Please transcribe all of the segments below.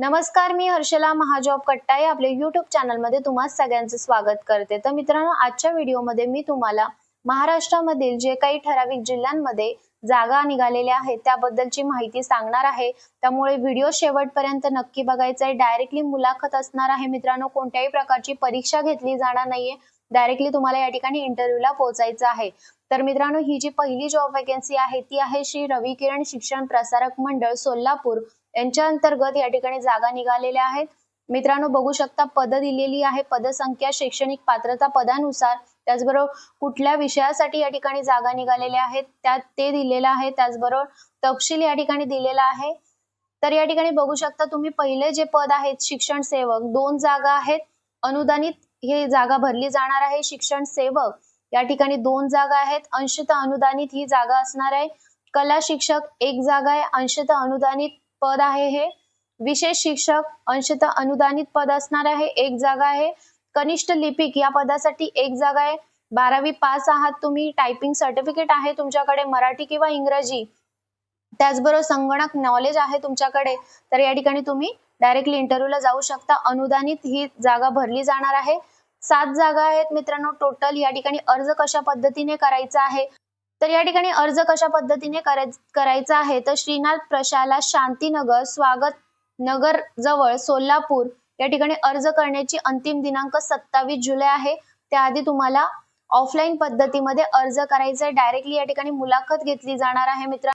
नमस्कार मी हर्षला महाजॉब कट्टाई आपल्या युट्यूब चॅनलमध्ये तुम्हा सगळ्यांचं स्वागत करते. तर मित्रांनो आजच्या व्हिडिओमध्ये मी तुम्हाला महाराष्ट्रामधील जे काही ठराविक जिल्ह्यांमध्ये जागा निघालेल्या आहेत त्याबद्दलची माहिती सांगणार आहे. त्यामुळे व्हिडिओ शेवटपर्यंत नक्की बघायचा आहे. डायरेक्टली मुलाखत असणार आहे मित्रांनो. कोणत्याही प्रकारची परीक्षा घेतली जाणार नाहीये. डायरेक्टली तुम्हाला या ठिकाणी इंटरव्ह्यूला पोहोचायचं आहे. तर मित्रांनो ही जी पहिली जॉब वॅकन्सी आहे ती आहे श्री रवी किरण शिक्षण प्रसारक मंडळ सोलापूर. यांच्या अंतर्गत या ठिकाणी जागा निघालेल्या आहेत. मित्रांनो बघू शकता पद दिलेली आहे. पदसंख्या शैक्षणिक पात्रता पदानुसार त्याचबरोबर कुठल्या विषयासाठी या ठिकाणी जागा निघालेल्या आहेत त्यात ते दिलेलं आहे. त्याचबरोबर तपशील या ठिकाणी दिलेला आहे. तर या ठिकाणी बघू शकता तुम्ही पहिले जे पद आहेत शिक्षण सेवक दोन जागा आहेत. अनुदानित हे जागा भरली जाणार आहे. शिक्षण सेवक या ठिकाणी दोन जागा आहेत. अंशतः अनुदानित ही जागा असणार आहे. कला शिक्षक एक जागा आहे. अंशतः अनुदानित पद आहे हे. विशेष शिक्षक अंशतः अनुदानित पद असणार आहे एक जागा आहे. कनिष्ठ लिपिक या पदासाठी एक जागा आहे. बारावी पास आहात तुम्ही टायपिंग सर्टिफिकेट आहे तुमच्याकडे मराठी किंवा इंग्रजी. त्याचबरोबर संगणक नॉलेज आहे तुमच्याकडे. तर या ठिकाणी तुम्ही डायरेक्टली इंटरव्ह्यूला जाऊ शकता. अनुदानित ही जागा भरली जाणार आहे. सात जागा आहेत मित्रांनो टोटल या ठिकाणी अर्ज कशा पद्धतीने करायचा आहे? तर या ठिकाणी अर्ज कशा पद्धतीने करायचा आहे? तर श्रीनाथ प्रशाला शांतीनगर स्वागत नगर जवळ सोलापूर या ठिकाणी अर्ज करण्याची अंतिम दिनांक सत्तावीस जुलै आहे. त्याआधी तुम्हाला ऑफलाईन पद्धतीमध्ये अर्ज करायचा आहे डायरेक्टली या ठिकाणी मुलाखत घेतली जाणार आहे मित्र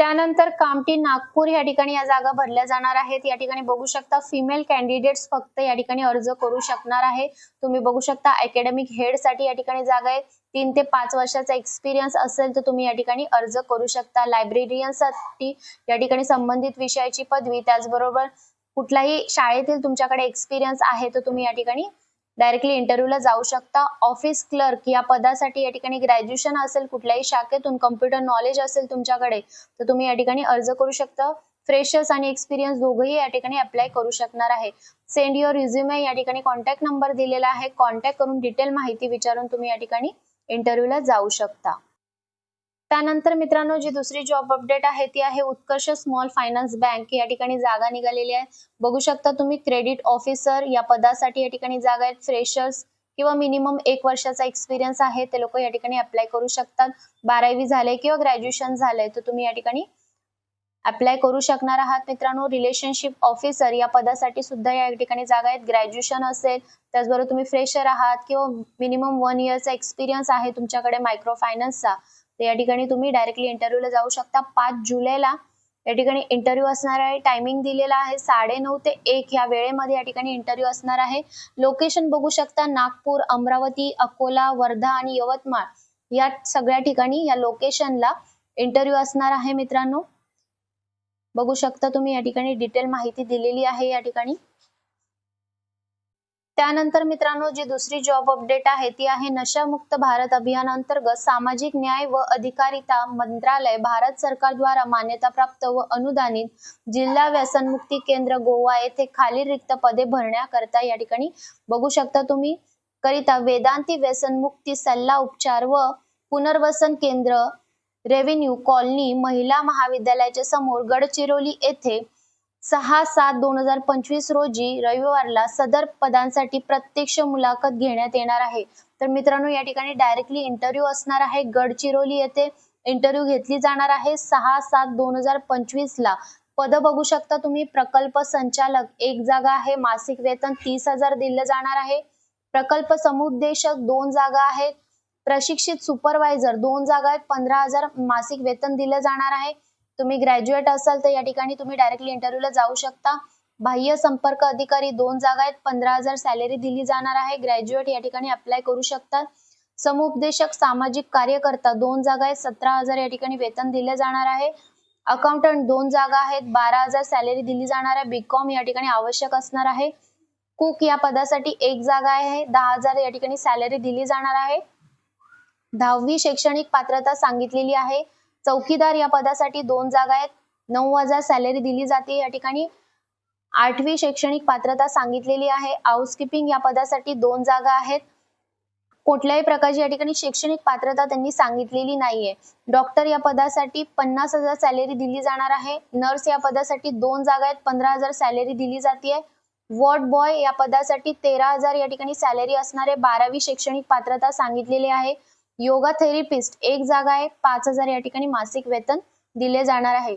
त्यानंतर कामठी नागपूर या ठिकाणी या जागा भरल्या जाणार आहेत. या ठिकाणी बघू शकता फिमेल कॅन्डिडेट्स फक्त या ठिकाणी अर्ज करू शकणार आहे. तुम्ही बघू शकता अकॅडमिक हेडसाठी या ठिकाणी जागा आहे. तीन ते पाच वर्षाचा एक्सपिरियन्स असेल तर तुम्ही या ठिकाणी अर्ज करू शकता. लायब्रेरियनसाठी या ठिकाणी संबंधित विषयाची पदवी. त्याचबरोबर कुठल्याही शाळेतील तुमच्याकडे एक्सपिरियन्स आहे तर तुम्ही या ठिकाणी डायरेक्टली इंटरव्ह्यूला जाऊ शकता. ऑफिस क्लर्क या पदासाठी या ठिकाणी ग्रॅज्युएशन असेल कुठल्याही शाखेतून कम्प्युटर नॉलेज असेल तुमच्याकडे तर तुम्ही या ठिकाणी अर्ज करू शकता. फ्रेशर्स आणि एक्सपिरियन्स दोघंही या ठिकाणी अप्लाय करू शकणार आहे. सेंड युअर रिझ्युमे या ठिकाणी कॉन्टॅक्ट नंबर दिलेला आहे. कॉन्टॅक्ट करून डिटेल माहिती विचारून तुम्ही या ठिकाणी इंटरव्ह्यूला जाऊ शकता. त्यानंतर मित्रांनो जी दुसरी जॉब अपडेट आहे ती आहे उत्कर्ष स्मॉल फायनान्स बँक या ठिकाणी जागा निघालेली आहे. बघू शकता तुम्ही क्रेडिट ऑफिसर या पदासाठी या ठिकाणी जागा आहेत. फ्रेशर्स किंवा मिनिमम एक वर्षाचा एक्सपिरियन्स आहे. ते लोक या ठिकाणी अप्लाय करू शकतात. बारावी झाले किंवा ग्रॅज्युएशन झालंय तर तुम्ही या ठिकाणी अप्लाय करू शकणार आहात. मित्रांनो रिलेशनशिप ऑफिसर या पदासाठी सुद्धा या ठिकाणी जागा आहेत. ग्रॅज्युएशन असेल त्याचबरोबर तुम्ही फ्रेशर आहात किंवा मिनिमम वन इयरचा एक्सपिरियन्स आहे तुमच्याकडे मायक्रो फायनान्सचा तर या ठिकाणी तुम्ही डायरेक्टली इंटरव्ह्यूला जाऊ शकता. पाच जुलैला या ठिकाणी इंटरव्ह्यू असणार आहे. टायमिंग दिलेला आहे साडे नऊ ते एक. या वेळेमध्ये या ठिकाणी इंटरव्ह्यू असणार आहे. लोकेशन बघू शकता. नागपूर अमरावती अकोला वर्धा आणि यवतमाळ या सगळ्या ठिकाणी या लोकेशनला इंटरव्ह्यू असणार आहे मित्रांनो. बघू शकता तुम्ही या ठिकाणी डिटेल माहिती दिलेली आहे या ठिकाणी. त्यानंतर मित्रांनो जी दुसरी जॉब अपडेट आहे ती आहे नशामुक्त भारत अभियान अंतर्गत सामाजिक न्याय व अधिकारिता मंत्रालय भारत सरकार द्वारा मान्यताप्राप्त व अनुदानित जिल्हा व्यसनमुक्ती केंद्र गोवा येथे खाली रिक्त पदे भरण्याकरता या ठिकाणी बघू शकता तुम्ही. करिता वेदांती व्यसनमुक्ती सल्ला उपचार व पुनर्वसन केंद्र रेव्हेन्यू कॉलनी महिला महाविद्यालयाच्या समोर गडचिरोली येथे सहा सात दोन हजार पंचवीस रोजी रविवारला सदर पदांसाठी प्रत्यक्ष मुलाखत घेण्यात येणार आहे. तर मित्रांनो या ठिकाणी डायरेक्टली इंटरव्ह्यू असणार आहे. गडचिरोली येथे इंटरव्ह्यू घेतली जाणार आहे. सहा सात दोन हजार पंचवीस ला पद बघू शकता तुम्ही. प्रकल्प संचालक एक जागा आहे. मासिक वेतन तीस हजार दिलं जाणार आहे. प्रकल्प समुपदेशक दोन जागा आहेत. प्रशिक्षित सुपरवायझर दोन जागा आहेत. पंधरा हजार मासिक वेतन दिलं जाणार आहे. तुम्ही ग्रॅज्युएट असाल तर या ठिकाणी तुम्ही डायरेक्टली इंटरव्ह्यूला जाऊ शकता. बाह्य संपर्क अधिकारी दोन जागा आहेत. पंधरा हजार सॅलरी दिली जाणार आहे. ग्रॅज्युएट या ठिकाणी अप्लाय करू शकतात. समुपदेशक सामाजिक कार्यकर्ता दोन जागा आहेत. सतरा हजार या ठिकाणी वेतन दिले जाणार आहे. अकाउंटंट दोन जागा आहेत. बारा हजार सॅलरी दिली जाणार आहे. बीकॉम या ठिकाणी आवश्यक असणार आहे. कुक या पदासाठी एक जागा आहे. दहा हजार या ठिकाणी सॅलरी दिली जाणार आहे. दहावी शैक्षणिक पात्रता सांगितलेली आहे. चौकीदार या पदासाठी दोन जागा आहेत. नऊ हजार सॅलरी दिली जाते. या ठिकाणी आठवी शैक्षणिक पात्रता सांगितलेली आहे. हाऊसकीपिंग या पदासाठी दोन जागा आहेत. कुठल्याही प्रकारची या ठिकाणी शैक्षणिक पात्रता त्यांनी सांगितलेली नाहीये. डॉक्टर या पदासाठी पन्नास हजार सॅलरी दिली जाणार आहे. नर्स या पदासाठी दोन जागा आहेत. पंधरा हजार सॅलरी दिली जाते वॉर्ड बॉय या पदासाठी तेरा हजार या ठिकाणी सॅलरी असणारे बारावी शैक्षणिक पात्रता सांगितलेली आहे. Yoga therapist. एक जागा आहे पाच हजार या ठिकाणी मासिक वेतन दिले जाणार आहे.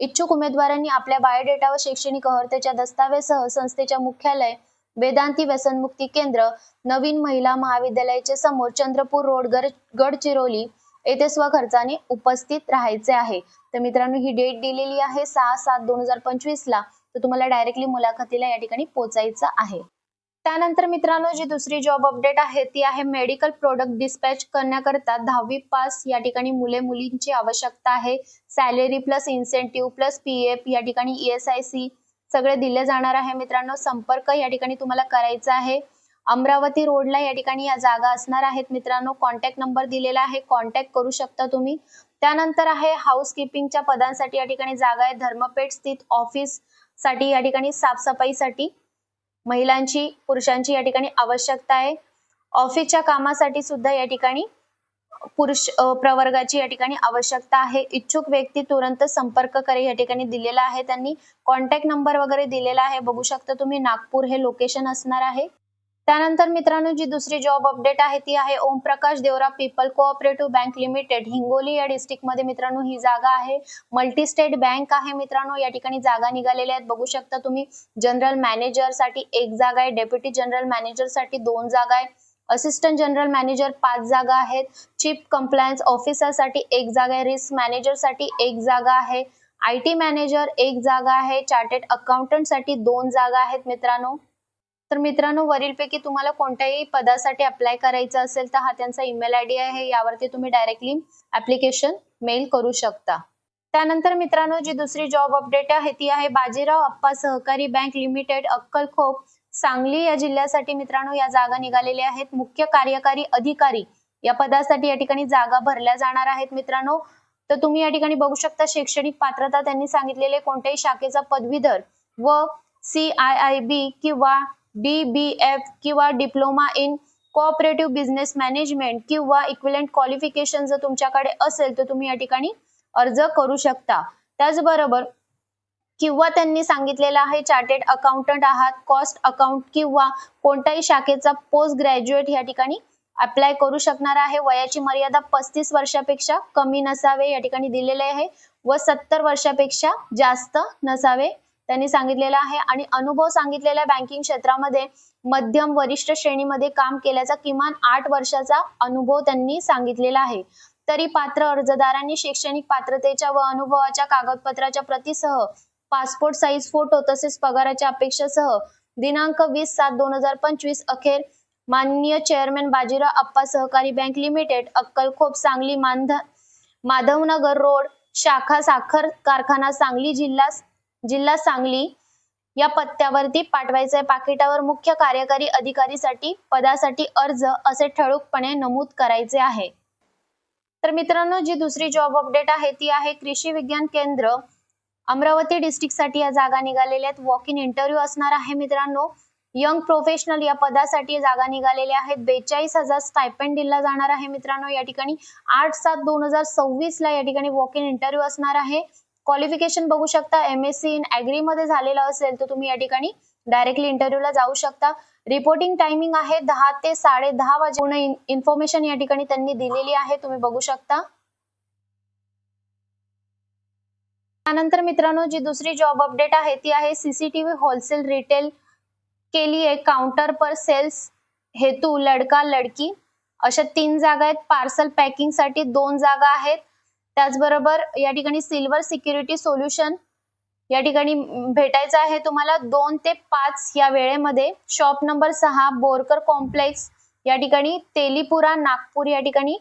इच्छुक उमेदवारांनी आपल्या बायोडेटा व शैक्षणिक अर्हतेच्या दस्तावेजसह संस्थेच्या मुख्यालय वेदांती व्यसनमुक्ती केंद्र नवीन महिला महाविद्यालयाचे समोर चंद्रपूर रोड गड गडचिरोली येथे स्वखर्चाने उपस्थित राहायचे आहे. तर मित्रांनो ही डेट दिलेली आहे सहा सात दोन हजार पंचवीस ला. तर तुम्हाला डायरेक्टली मुलाखतीला या ठिकाणी पोहोचायचं आहे. त्यानंतर मित्रांनो जी दुसरी जॉब अपडेट आहे ती आहे मेडिकल प्रोडक्ट डिस्पॅच करण्याकरता दहावी पास या ठिकाणी मुले मुलींची आवश्यकता आहे. Salary plus incentive plus P F या ठिकाणी ईएसआयसी एस आय सी सगळे दिले जाणार आहे. मित्रांनो संपर्क या ठिकाणी तुम्हाला करायचा आहे. अमरावती रोडला या ठिकाणी या जागा असणार आहेत. मित्रांनो कॉन्टॅक्ट नंबर दिलेला आहे. कॉन्टॅक्ट करू शकता तुम्ही. त्यानंतर आहे हाऊस किपिंगच्या पदांसाठी या ठिकाणी जागा आहे. धर्मपेठ स्थित ऑफिससाठी या ठिकाणी साफसफाईसाठी. महिलांची पुरुषांची या ठिकाणी आवश्यकता आहे. ऑफिसच्या कामासाठी सुद्धा या ठिकाणी पुरुष प्रवर्गाची या ठिकाणी आवश्यकता आहे. इच्छुक व्यक्ती तुरंत संपर्क करे या ठिकाणी दिलेला आहे त्यांनी. कॉन्टॅक्ट नंबर वगैरे दिलेला आहे. बघू शकता तुम्ही नागपूर हे लोकेशन असणार आहे. त्यानंतर मित्रांनो जी दुसरी जॉब अपडेट आहे ती आहे Omprakash Deora people cooperative bank limited Hingoli या डिस्ट्रिक्टमध्ये मित्रांनो ही जागा आहे. मल्टी स्टेट बँक आहे मित्रांनो या ठिकाणी जागा निघालेल्या आहेत. बघू शकता तुम्ही जनरल मॅनेजरसाठी एक जागा आहे डेप्युटी जनरल मॅनेजरसाठी दोन जागा आहे. असिस्टंट जनरल मॅनेजर पाच जागा आहेत. चीफ कंप्लायन्स ऑफिसरसाठी एक जागा आहे. रिस्क मॅनेजरसाठी एक जागा आहे. आय टी मॅनेजर एक जागा आहे. चार्टेड अकाउंटंटसाठी दोन जागा आहेत मित्रांनो. तर मित्रांनो वरीलपैकी तुम्हाला कोणत्याही पदासाठी अप्लाय करायचं असेल तर हा त्यांचा ईमेल आय डी आहे. यावरती तुम्ही डायरेक्टली ऍप्लिकेशन मेल करू शकता. त्यानंतर मित्रांनो जी दुसरी जॉब अपडेट आहे ती आहे बाजीराव अप्पा सहकारी बँक लिमिटेड अक्कलखोप. सांगली या जिल्ह्यासाठी मित्रांनो या जागा निघालेल्या आहेत. मुख्य कार्यकारी अधिकारी या पदासाठी या ठिकाणी जागा भरल्या जाणार आहेत मित्रांनो. तर तुम्ही या ठिकाणी बघू शकता शैक्षणिक पात्रता त्यांनी सांगितलेले कोणत्याही शाखेचा पदवीधर व सी आय आय बी किंवा डी बी एफ किंवा diploma in cooperative business management किंवा इक्विलेंट क्वालिफिकेशन जर तुमच्याकडे असेल तर तुम्ही या ठिकाणी अर्ज करू शकता. त्याचबरोबर किंवा त्यांनी सांगितलेलं आहे चार्टेड अकाउंटंट आहात कॉस्ट अकाउंट किंवा कोणत्याही शाखेचा पोस्ट ग्रॅज्युएट या ठिकाणी अप्लाय करू शकणार आहे. वयाची मर्यादा पस्तीस वर्षापेक्षा कमी नसावे या ठिकाणी दिलेले आहे व सत्तर वर्षापेक्षा जास्त नसावे. त्यांनी सांगितलेलं आहे आणि अनुभव सांगितलेल्या बँकिंग क्षेत्रामध्ये मध्यम वरिष्ठ श्रेणीमध्ये काम केल्याचा किमान आठ वर्षाचा अनुभव त्यांनी सांगितलेला आहे. तरी पात्र अर्जदारांनी शैक्षणिक पात्रतेच्या व अनुभवाच्या कागदपत्राच्या प्रतीसह पासपोर्ट साईज फोटो तसेच पगाराच्या अपेक्षेसह दिनांक वीस सात दोन हजार पंचवीस अखेर माननीय चेअरमॅन बाजीराव अप्पा सहकारी बँक लिमिटेड अक्कलखोप सांगली मानध माधवनगर रोड शाखा साखर कारखाना सांगली जिल्हा जिल्हा सांगली या पत्त्यावरती पाठवायचंय. पाकिटावर मुख्य कार्यकारी अधिकारीसाठी पदासाठी अर्ज असे ठळकपणे नमूद करायचे आहे. तर मित्रांनो जी दुसरी जॉब अपडेट आहे ती आहे कृषी विज्ञान केंद्र. अमरावती डिस्ट्रिक्टसाठी या जागा निघालेल्या आहेत. वॉक इन इंटरव्ह्यू असणार आहे मित्रांनो. यंग प्रोफेशनल या पदासाठी जागा निघालेल्या आहेत. बेचाळीस हजार स्टायपेंड दिला जाणार आहे मित्रांनो या ठिकाणी. आठ सात दोन हजार सव्वीस ला या ठिकाणी वॉक इन इंटरव्ह्यू असणार आहे. क्वालिफिकेशन बघू शकता. M S C in agri मध्ये झालेलं असेल तर तुम्ही या ठिकाणी डायरेक्टली इंटरव्ह्यूला जाऊ शकता. रिपोर्टिंग टायमिंग आहे दहा ते साडे दहा वाजे. पूर्ण इन्फॉर्मेशन या ठिकाणी त्यांनी दिलेली आहे. तुम्ही बघू शकता. त्यानंतर मित्रांनो जी दुसरी जॉब अपडेट आहे ती आहे सीसीटीव्ही होलसेल रिटेल के लिए काउंटर पर सेल्स हेतू लडका लडकी. अशा तीन जागा आहेत. पार्सल पॅकिंगसाठी दोन जागा आहेत. त्याचबरोबर या ठिकाणी सिल्वर सिक्युरिटी सोल्युशन या ठिकाणी भेटायचं आहे तुम्हाला दोन ते पाच या वेळेमध्ये. शॉप नंबर सहा बोरकर कॉम्प्लेक्स. या ठिकाणी तेलीपुरा नागपूर या ठिकाणी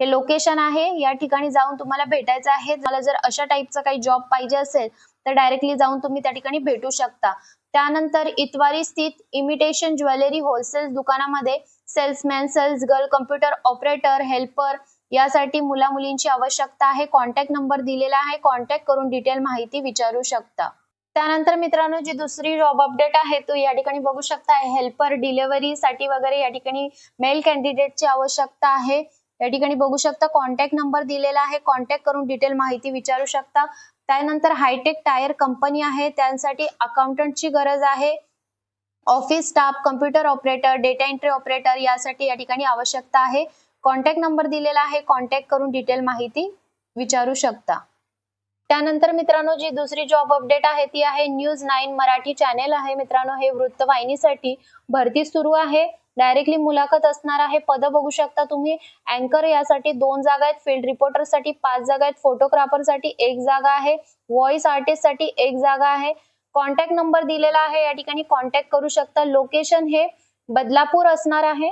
हे लोकेशन आहे. या ठिकाणी जाऊन तुम्हाला भेटायचं आहे. तुम्हाला जर अशा टाईपचा काही जॉब पाहिजे असेल तर डायरेक्टली जाऊन तुम्ही त्या ठिकाणी भेटू शकता. त्यानंतर इतवारी स्थित इमिटेशन ज्वेलरी होलसेल दुकानामध्ये salesman sales girl computer operator helper यासाठी मुला मुलींची आवश्यकता आहे. कॉन्टॅक्ट नंबर दिलेला आहे. कॉन्टॅक्ट करून डिटेल माहिती विचारू शकता. त्यानंतर मित्रांनो जी दुसरी जॉब अपडेट आहे तो या ठिकाणी बघू शकता. हेल्पर डिलिव्हरी साठी वगैरे या ठिकाणी मेल कॅन्डिडेटची आवश्यकता आहे. या ठिकाणी बघू शकता कॉन्टॅक्ट नंबर दिलेला आहे. कॉन्टॅक्ट करून डिटेल माहिती विचारू शकता. त्यानंतर हायटेक टायर कंपनी आहे. त्यांसाठी अकाउंटंटची गरज आहे. Office staff computer operator data entry operator यासाठी या ठिकाणी आवश्यकता आहे. कॉन्टॅक्ट नंबर दिलेला आहे. कॉन्टॅक्ट करून डिटेल माहिती विचारू शकता. त्यानंतर मित्रांनो जी दुसरी जॉब अपडेट आहे ती आहे न्यूज नाईन मराठी चॅनेल आहे. मित्रांनो हे वृत्तवाहिनीसाठी भरती सुरू आहे. डायरेक्टली मुलाखत असणार आहे. पद बघू शकता तुम्ही. अँकर यासाठी दोन जागा आहेत. फील्ड रिपोर्टरसाठी पाच जागा आहेत. फोटोग्राफरसाठी एक जागा आहे. व्हॉइस आर्टिस्टसाठी एक जागा आहे. कॉन्टॅक्ट नंबर दिलेला आहे. या ठिकाणी कॉन्टॅक्ट करू शकता. लोकेशन हे बदलापूर असणार आहे.